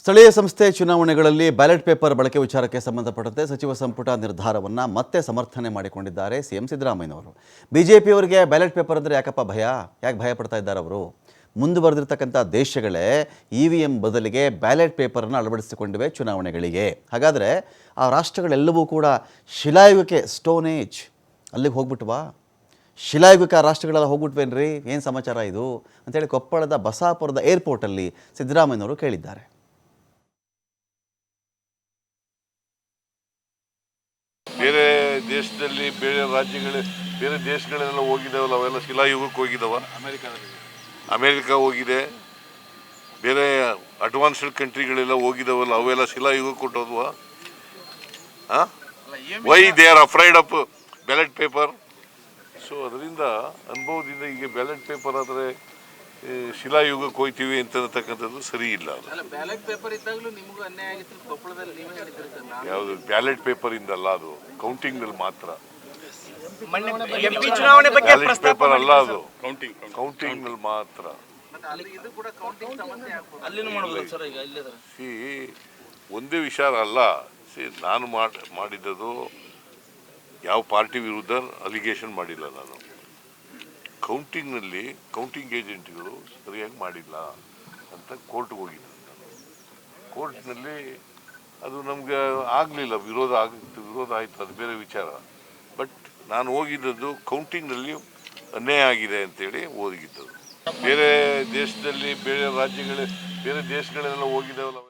ಸ್ಥಳೀಯ ಸಂಸ್ಥೆ ಚುನಾವಣೆಗಳಲ್ಲಿ ಬ್ಯಾಲೆಟ್ ಪೇಪರ್ ಬಳಕೆ ವಿಚಾರಕ್ಕೆ ಸಂಬಂಧಪಟ್ಟಂತೆ ಸಚಿವ ಸಂಪುಟ ನಿರ್ಧಾರವನ್ನು ಮತ್ತೆ ಸಮರ್ಥನೆ ಮಾಡಿಕೊಂಡಿದ್ದಾರೆ ಸಿಎಂ ಸಿದ್ದರಾಮಯ್ಯನವರು. ಬಿಜೆಪಿಯವರಿಗೆ ಬ್ಯಾಲೆಟ್ ಪೇಪರ್ ಅಂದರೆ ಯಾಕಪ್ಪ ಭಯ? ಯಾಕೆ ಭಯ ಪಡ್ತಾ ಇದ್ದಾರೆ ಅವರು? ಮುಂದುವರೆದಿರ್ತಕ್ಕಂಥ ದೇಶಗಳೇ ಇ ವಿ ಎಂ ಬದಲಿಗೆ ಬ್ಯಾಲೆಟ್ ಪೇಪರನ್ನು ಅಳವಡಿಸಿಕೊಂಡಿವೆ ಚುನಾವಣೆಗಳಿಗೆ. ಹಾಗಾದರೆ ಆ ರಾಷ್ಟ್ರಗಳೆಲ್ಲವೂ ಕೂಡ ಶಿಲಾಯುಗಕ್ಕೆ ಸ್ಟೋನ್ ಏಜ್. ಅಲ್ಲಿಗೆ ಹೋಗ್ಬಿಟ್ವಾ? ಶಿಲಾಯುಗಕ್ಕೆ ಆ ರಾಷ್ಟ್ರಗಳೆಲ್ಲ ಹೋಗ್ಬಿಟ್ವೇನ್ರಿ? ಏನು ಸಮಾಚಾರ ಇದು? ಅಂತೇಳಿ ಕೊಪ್ಪಳದ ಬಸಾಪುರದ ಏರ್ಪೋರ್ಟಲ್ಲಿ ಸಿದ್ದರಾಮಯ್ಯನವರು ಕೇಳಿದ್ದಾರೆ. ಬೇರೆ ದೇಶದಲ್ಲಿ ಬೇರೆ ರಾಜ್ಯಗಳ ಬೇರೆ ದೇಶಗಳೆಲ್ಲ ಹೋಗಿದ್ದಾವಲ್ಲ ಅವೆಲ್ಲ ಶಿಲಾಯುಗಕ್ಕೆ ಹೋಗಿದ್ದಾವ? ಅಮೇರಿಕ ಹೋಗಿದೆ. ಬೇರೆ ಅಡ್ವಾನ್ಸ್ಡ್ ಕಂಟ್ರಿಗಳೆಲ್ಲ ಹೋಗಿದ್ದಾವಲ್ಲ ಅವೆಲ್ಲ ಶಿಲಾಯುಗಕ್ಕೆ ಕೊಟ್ಟೋದ್ವ? Why they are afraid of ballot paper so ಅದರಿಂದ ಅನುಭವದಿಂದ ಈಗ ಬ್ಯಾಲೆಟ್ ಪೇಪರ್ ಆದರೆ ಶಿಲಾಯುಗಕ್ಕೆ ಹೋಗ್ತೀವಿ ಅಂತಕ್ಕಂಥದ್ದು ಸರಿ ಇಲ್ಲ ಅದು. ಅಲ್ಲ ಅಲ್ಲ? ಯಾವುದು ಬ್ಯಾಲೆಟ್ ಪೇಪರಿಂದ ಇಂದಲ್ಲ ಅದು ಕೌಂಟಿಂಗ್ನಲ್ಲಿ ಮಾತ್ರ. ಎಂಪಿ ಚುನಾವಣೆ ಬಗ್ಗೆ ಬ್ಯಾಲೆಟ್ ಪೇಪರ್ ಅಲ್ಲ ಅದು. ಕೌಂಟಿಂಗ್ ಕೌಂಟಿಂಗ್ನಲ್ಲಿ ಮಾತ್ರ. ಮತ್ತೆ ಅಲ್ಲಿ ಇದು ಕೂಡ ಕೌಂಟಿಂಗ್ ಸಮಸ್ಯೆ ಆಗ್ಬೋದು. ಅಲ್ಲಿನೂ ಮಾಡ್ಬೋದು ಸರ್ ಈಗ ಇಲ್ಲಿದ್ರೆ. ಸಿ ಒಂದೇ ವಿಚಾರ ಅಲ್ಲ. ಸಿ ನಾನು ಮಾಡಿ ಮಾಡಿದ್ದದು ಯಾವ ಪಾರ್ಟಿ ವಿರುದ್ಧ ಅಲಿಗೇಷನ್ ಮಾಡಿಲ್ಲ ನಾನು. ಕೌಂಟಿಂಗ್ನಲ್ಲಿ ಕೌಂಟಿಂಗ್ ಏಜೆಂಟ್ಗಳು ಸರಿಯಾಗಿ ಮಾಡಿಲ್ಲ ಅಂತ ಕೋರ್ಟ್ಗೆ ಹೋಗಿದ್ದೆ. ಕೋರ್ಟ್ನಲ್ಲಿ ಅದು ನಮಗೆ ಆಗಲಿಲ್ಲ, ವಿರೋಧ ಆಗಿತ್ತು ವಿರೋಧ ಆಯಿತು, ಅದು ಬೇರೆ ವಿಚಾರ. ಬಟ್ ನಾನು ಹೋಗಿದ್ದದ್ದು ಕೌಂಟಿಂಗ್ನಲ್ಲಿ ಅನ್ಯಾಯ ಆಗಿದೆ ಅಂತೇಳಿ ಓದಿಗಿದ್ದದು ಬೇರೆ ದೇಶದಲ್ಲಿ, ಬೇರೆ ರಾಜ್ಯಗಳೇ, ಬೇರೆ ದೇಶಗಳೆಲ್ಲ ಹೋಗಿದ್ದಾವಲ್ಲ